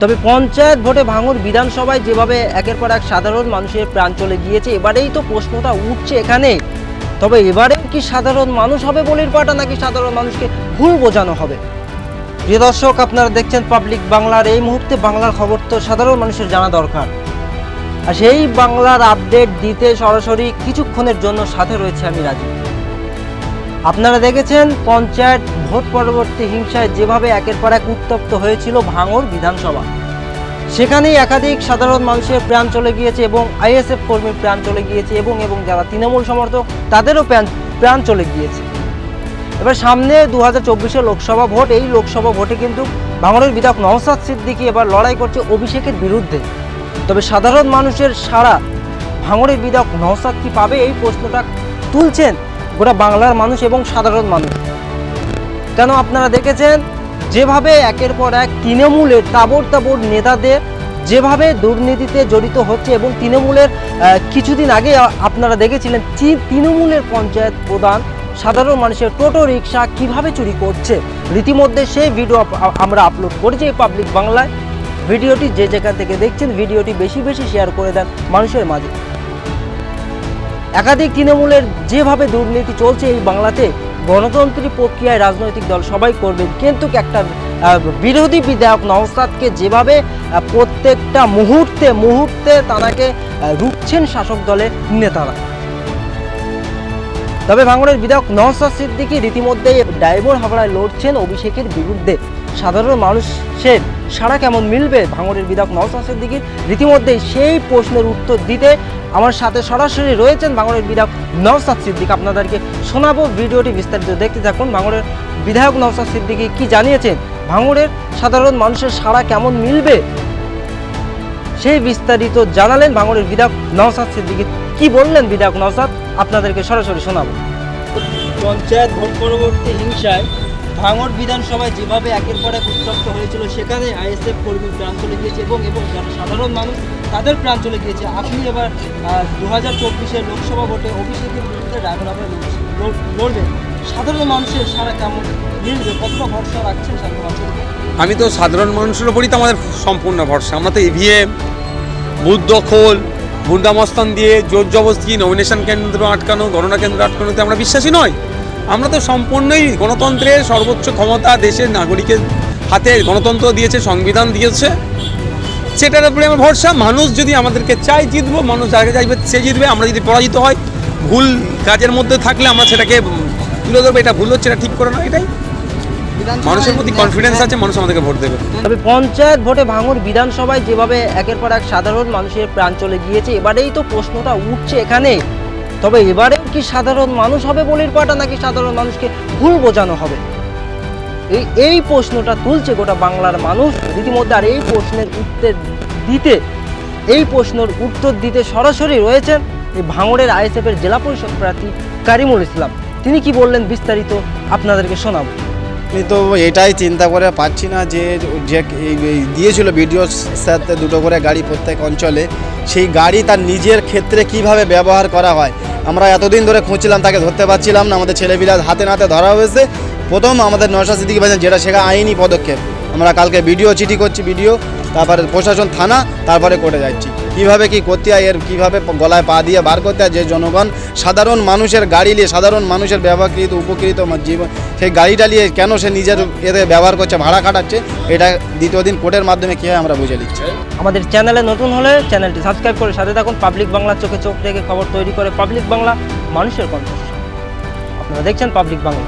তবে পঞ্চায়েত ভোটে ভাঙুর বিধানসভায় যেভাবে একের পর এক সাধারণ মানুষের প্রাণ চলে গিয়েছে, এবারেই তো প্রশ্নটা উঠছে এখানে। তবে এবারে কি সাধারণ মানুষ হবে বলির পাটা, নাকি সাধারণ মানুষকে ভুল বোঝানো হবে? প্রিয় দর্শক, আপনারা দেখছেন পাবলিক বাংলার, এই মুহূর্তে বাংলার খবর তো সাধারণ মানুষের জানা দরকার। আর সেই বাংলার আপডেট দিতে সরাসরি কিছুক্ষণের জন্য সাথে রয়েছে আমি রাজু আপনারা দেখেছেন পঞ্চায়েত ভোট পরবর্তী হিংসায় যেভাবে একের পর এক উত্তপ্ত হয়েছিল ভাঙর বিধানসভা। সেখানেই একাধিক সাধারণ মানুষের প্রাণ চলে গিয়েছে এবং আইএসএফ কর্মীর প্রাণ চলে গিয়েছে এবং এবং যারা তৃণমূল সমর্থক, তাদেরও প্রাণ প্রাণ চলে গিয়েছে। এবার সামনে দু হাজার লোকসভা ভোট, এই লোকসভা ভোটে কিন্তু ভাঙড়ের বিধায়ক নওসাদ সিদ্দিকী এবার লড়াই করছে অভিষেকের বিরুদ্ধে। তবে সাধারণ মানুষের সারা ভাঙড়ের বিধায়ক নওসাদ কি পাবে, এই প্রশ্নটা তুলছেন গোটা বাংলার মানুষ এবং সাধারণ মানুষ। কেন আপনারা দেখেছেন? যেভাবে একের পর এক তৃণমূলের তাবড় তাবড় নেতাদের যেভাবে দুর্নীতিতে জড়িত হচ্ছে এবং তৃণমূলের কিছুদিন আগে আপনারা দেখেছিলেন তৃণমূলের পঞ্চায়েত প্রধান সাধারণ মানুষের টোটো রিক্সা কীভাবে চুরি করছে। রীতিমধ্যে সেই ভিডিও আমরা আপলোড করেছি এই পাবলিক বাংলায়। ভিডিওটি যে যেখান থেকে দেখছেন, ভিডিওটি বেশি বেশি শেয়ার করে দেন মানুষের মাঝে। একাধিক তৃণমূলের যেভাবে দুর্নীতি চলছে এই বাংলাতে, গণতন্ত্রী প্রক্রিয়ায় রাজনৈতিক দল সবাই করবেন কিন্তু একটা বিরোধী বিধায়ক নওসাদকে যেভাবে প্রত্যেকটা মুহূর্তে মুহূর্তে তাঁকে রুখছেন শাসক দলের নেতারা। তবে ভাঙড়ের বিধায়ক নওসাদ সিদ্দিকী রীতিমধ্যেই ডাইভর হাবড়ায় লড়ছেন অভিষেকের বিরুদ্ধে। সাধারণ মানুষের সারা কেমন মিলবে? ভাঙড়ের বিধায়ক নওসাদ সিদ্দিকীর রীতিমধ্যেই সেই প্রশ্নের উত্তর দিতে আমার সাথে সরাসরি রয়েছেন ভাঙড়ের বিধায়ক নওসাদ সিদ্দিক। আপনাদেরকে শোনাবো ভিডিওটি বিস্তারিত। দেখতে থাকুন ভাঙড়ের বিধায়ক নওসাদ সিদ্দিকী কি জানিয়েছেন? ভাঙড়ের সাধারণ মানুষের সারা কেমন মিলবে? সেই বিস্তারিত জানালেন ভাঙড়ের বিধায়ক নওসাদ সিদ্দিকী। কি বললেন বিধায়ক নওসাদ আপনাদেরকে সরাসরি শোনাবো। পঞ্চায়েত ভোট পরবর্তী হিংসায় ভাঙড় বিধানসভায় যেভাবে একের পর এক উত্তপ্ত হয়েছিল সেখানে আইএসএফ কর্মী প্রাণ চলে গিয়েছে এবং এবং যারা সাধারণ মানুষ তাদের প্রাণ চলে গিয়েছে। আপনি এবার দু হাজার চব্বিশের লোকসভা ভোটে অভিষেকের বিরুদ্ধে রায়গড়াবে লড়বেন সাধারণ মানুষের সারা কেমন মিলবে? কতটা ভরসা রাখছেন সাধারণ মানুষের আমি তো সাধারণ মানুষের উপরই তো আমাদের সম্পূর্ণ ভরসা। আমরা তো ইভিএম বুথ দখল গুন্ডামস্তান দিয়ে জোর জবস্তি নমিনেশন কেন্দ্র আটকানো গণনা কেন্দ্র আটকানোতে আমরা বিশ্বাসী নয় আমরা তো সম্পূর্ণই গণতন্ত্রের সর্বোচ্চ ক্ষমতা দেশের নাগরিকের হাতে গণতন্ত্র দিয়েছে, সংবিধান দিয়েছে। সেটার উপরে আমার ভরসা। মানুষ যদি আমাদেরকে চাই জিতবো, মানুষ যাকে চাইবে সে জিতবে। আমরা যদি পরাজিত হয় ভুল কাজের মধ্যে থাকলে আমরা সেটাকে তুলে ধরবো। এটা ভুল হচ্ছে, এটা ঠিক করে না, এটাই। মানুষের প্রতি কনফিডেন্স আছে মানুষ আমাদেরকে ভোট দেবে। তবে পঞ্চায়েত ভোটে ভাঙড় বিধানসভায় যেভাবে একের পর এক সাধারণ মানুষের প্রাণ চলে গিয়েছে এবারেই তো প্রশ্নটা উঠছে এখানে। তবে এবারে কি সাধারণ মানুষ হবে বলির পাটা নাকি সাধারণ মানুষকে ভুল বোঝানো হবে? এই এই প্রশ্নটা তুলছে গোটা বাংলার মানুষ। রীতিমধ্যে আর এই প্রশ্নের উত্তর দিতে এই প্রশ্নের উত্তর দিতে সরাসরি রয়েছেন এই ভাঙড়ের আইএসএফের জেলা পরিষদ প্রার্থী কারিমুল ইসলাম। তিনি কি বললেন বিস্তারিত আপনাদেরকে শোনাবো। আমি তো এটাই চিন্তা করে পাচ্ছি না যে যে দিয়েছিল বিডিও সাথে দুটো করে গাড়ি প্রত্যেক অঞ্চলে, সেই গাড়ি তার নিজের ক্ষেত্রে কীভাবে ব্যবহার করা হয়? আমরা এতদিন ধরে খুঁজছিলাম, তাকে ধরতে পারছিলাম না, আমাদের ছেলেপিলা হাতে নাতে ধরা হয়েছে। প্রথম আমাদের নশা সিদ্দিকি ভাইজান যেটা সেটা আইনি পদক্ষেপ। আমরা কালকে ভিডিও চিঠি করছি, ভিডিও। তারপরে প্রশাসন, থানা, তারপরে কোর্টে যাচ্ছি। কীভাবে কি করতে হয়, এর কীভাবে গলায় পা দিয়ে বার করতে হয়, যে জনগণ সাধারণ মানুষের গাড়ি নিয়ে, সাধারণ মানুষের ব্যবহৃত, উপকৃত জীবন সেই গাড়িটা নিয়ে কেন সে নিজের এতে ব্যবহার করছে, ভাড়া খাটাচ্ছে, এটা দ্বিতীয় দিন কোর্টের মাধ্যমে কী আমরা বুঝে নিচ্ছি। আমাদের চ্যানেলে নতুন হলে চ্যানেলটি সাবস্ক্রাইব করে সাথে থাকুন। পাবলিক বাংলা চোখে চোখ রেখে খবর তৈরি করে পাবলিক বাংলা মানুষের কণ্ঠ আপনারা দেখছেন পাবলিক বাংলা।